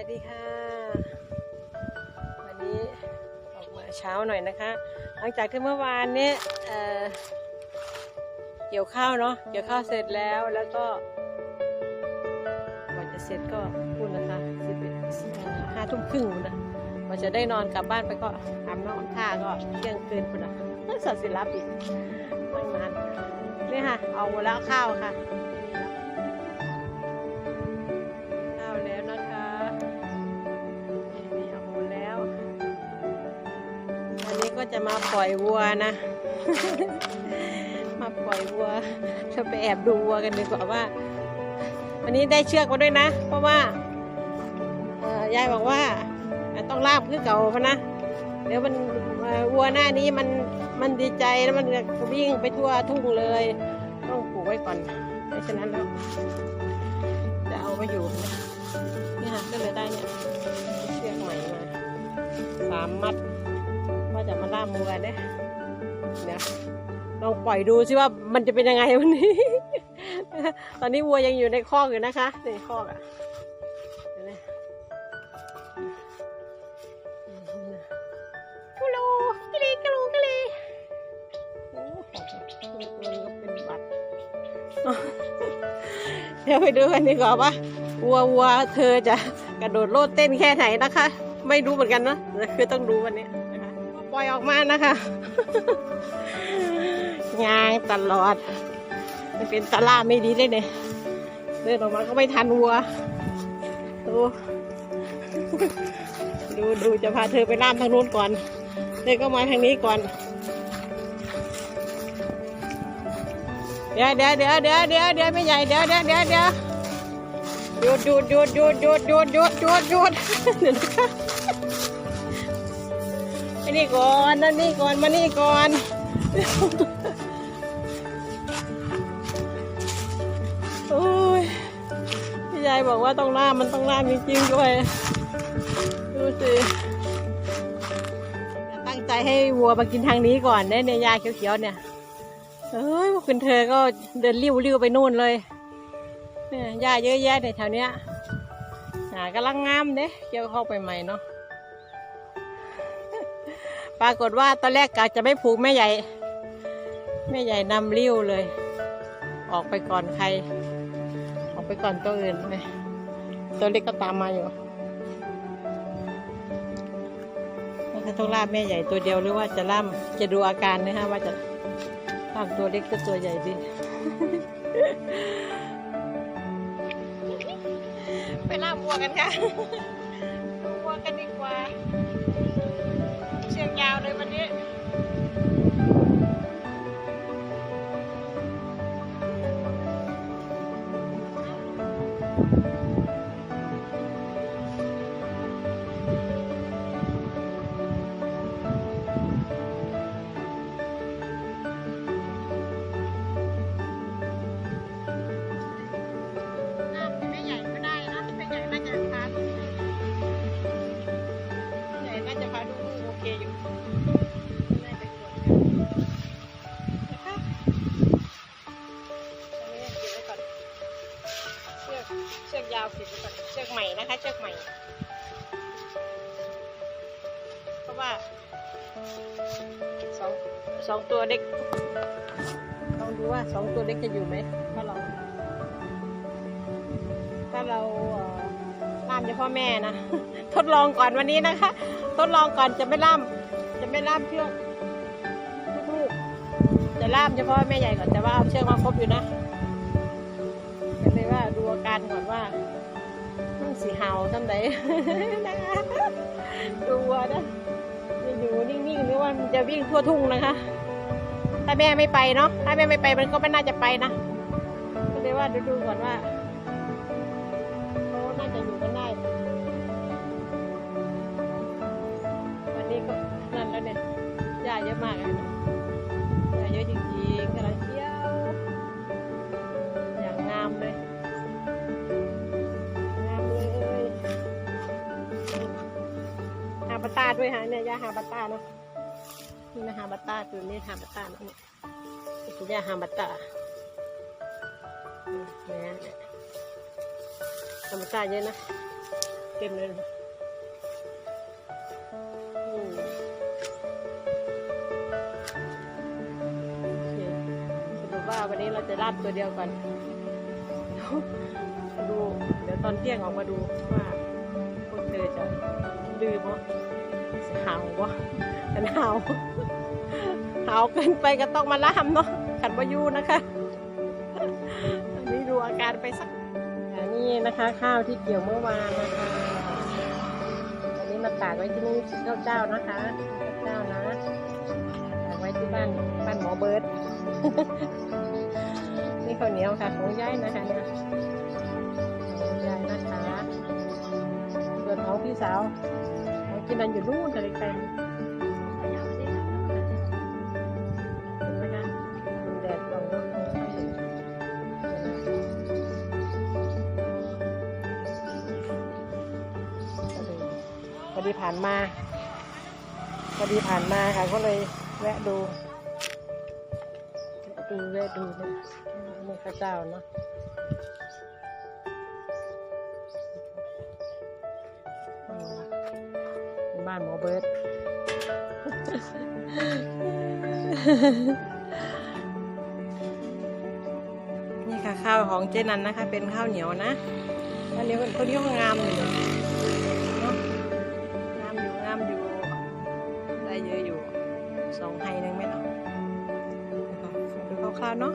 วัสดีค่ะ วันนี้ออกมาเช้าหน่อยนะคะ หลังจากที่เมื่อวานเนี้ยเเกี่ยวข้าวเนาะเกี่ยวข้าวเสร็จแล้วแล้วก็กว่าจะเสร็จก็พูดนะคะสิบเอ็ดห้าทุ่มครึ่งพูดนะกว่าจะได้นอนกลับบ้านไปก็อาบน้ำอาบท่าก็เที่ยงคืนพูดนะสัตว์ศิลปอีกตั้งนานนี่ค่ะ เอาหมดแล้วข้าวค่ะ จะมาปล่อยวัวนะ มาปล่อยวัวจะไปแอบดูวัวกันดีกว่าว่า วันนี้ได้เชือกมาด้วยนะ เพราะว่าออยายบอกว่าต้องลาบคือเก่าพะนะ เดี๋ยวมันวัวหน้านี้มันมันดีใจแล้วมันจะวิ่งไปทั่วทุ่งเลย ต้องปลูกไว้ก่อนเพราะฉะนั้นแล้วจะเอามาอยู่นะนี่ค่ะก็เลยได้เนี่ยเชือกใหม่มาสามมัด ว่าจะมาล่ามวัวเนี่ยเดี๋ยวลองปล่อยดูสิว่ามันจะเป็นยังไงวันนี้ ตอนนี้วัวยังอยู่ในคอกอยู่นะคะในคอกอะเห็นไหมกุลูกะลีกะลูกะลีโอ้โหมันก็เป็นบัตรเดี๋ยวไปดูกันดีกว่าว่าวัววัวเธอจะกระโดดโลดเต้นแค่ไหนนะคะ ไม่รู้เหมือนกันนะคือต้องดูวันนี้นะคะ ปล่อยออกมานะคะงางตลอด มันเป็นตะล่าไม่ดีเลยเนี่ยเดินออกมาก็ไม่ทันวัว ดู ดูดูจะพาเธอไปล่ามทางนู้นก่อนเธอก็มาทางนี้ก่อน เดี๋ยวเดี๋ยวเดี๋ยวเดี๋ยวเดี๋ยวเดี๋ยวไม่ใหญ่เดี๋ยวเดี๋ยวเดี๋ยวเดี๋ยวหยุดหยุดหยุดหยุดหยุดหยุดหยุดหยุดหยุด เดี๋ยวนะคะไอ้นี่ก่อนนั่นนี่ก่อน มานี่ก่อนโอ้ยพี่ยายบอกว่าต้องล่ามมันต้องล่ามจริงๆด้วย ดูสิตั้งใจให้วัวมากินทางนี้ก่อนเนี่ยเนี่ยยาเขียวๆเนี่ยเอ้ยคุณเธอก็เดินริ้วริ้วไปนู่นเลยเนี่ยหญ้าเยอะแยะในแถวเนี้ยหากำลังงามเด้เกี่ยวเข้าไปใหม่เนาะ ปรากฏว่าตอนแรกกะจะไม่ผูกแม่ใหญ่แม่ใหญ่นำริ้วเลย ออกไปก่อนใคร ออกไปก่อนตัวอื่นเลยตัวเล็กก็ตามมาอยู่แล้วก็ต้องล่าแม่ใหญ่ตัวเดียวหรือว่าจะล่ามจะดูอาการนะฮะว่าจะตามตัวเล็กก็ตัวใหญ่ดีไปล่าวัวกันค่ะ Planeten. เพราะว่าสองสองตัวเด็กลองดูว่าสองตัวเด็กจะอยู่ไหมถ้าเรา ถ้าเราล่ามเฉพาะแม่นะ ทดลองก่อนวันนี้นะคะ ทดลองก่อนจะไม่ล่ามจะไม่ล่ามเชือกลูกๆจะล่ามเฉพาะแม่ใหญ่ก่อนแต่ว่าเอาเชือกมาครบอยู่นะก็เลยว่าดูอาการก่อนว่า สีเห่าทำไหนนะตัวนะจะอยู่นิ่งๆหรือว่ามันจะวิ่งทั่วทุ่งนะคะ ถ้าแม่ไม่ไปเนาะถ้าแม่ไม่ไปมันก็ไม่น่าจะไปนะก็เลยว่าดูดูๆก่อนว่าเขาน่าจะอยู่กันได้วันนี้ก็นั่นแล้วเนี่ยหญ้าเยอะมากเลย ด้วยฮะเนี่ยหญ้าฮาบาต้าเนาะนี่นะฮาบาต้าตัวนี้ฮาบาต้าเนาะเนี่ยคือหาฮาบาต้าเนี่ยเนี่ยธรรมชาเยอะนะเต็มเลยอืมโอเคสรุปว่าวันนี้เราจะราดตัวเดียวก่อนดู เดี๋ยวตอนเที่ยงออกมาดูว่าพวกเธอจะดื้อบ่ หาวบ่กันหาวหาวเกินไปก็ต้องมาล่ามเนาะขันวายูนะคะอันนี้ดูอาการไปสักอันนี้นะคะ ข้าวที่เกี่ยวเมื่อวานนะคะอันนี้มาตากไว้ที่นี่ข้าเจ้านะคะเจ้านะตากไว้ที่บ้านบ้านหมอเบิร์ตนี่ข้าวเหนียวค่ะของยายนะคะเนี่ยของยายนะคะส่วนของพี่สาว ของกินนันอยู่นู่นทะไกลๆเห็นไหมคะแดดส่องรไม่เห็นก็เลพอดีผ่านมาพอดีผ่านมาค่ะก็เลยแวะดูดูแวะดูเนี่ยนี่ข้าเจ้าเนาะานหมอเบิร์ตนี่ค่ะข้าวของเจนันนะคะ เป็นข้าวเหนียวนะอันนี้คนนี้ก็งามอยู่เนอะงามอยู่งามอยู่ ได้เยอะอยู่สองไฮหนึ่งไหมเนาะดูคร่าวๆเนาะ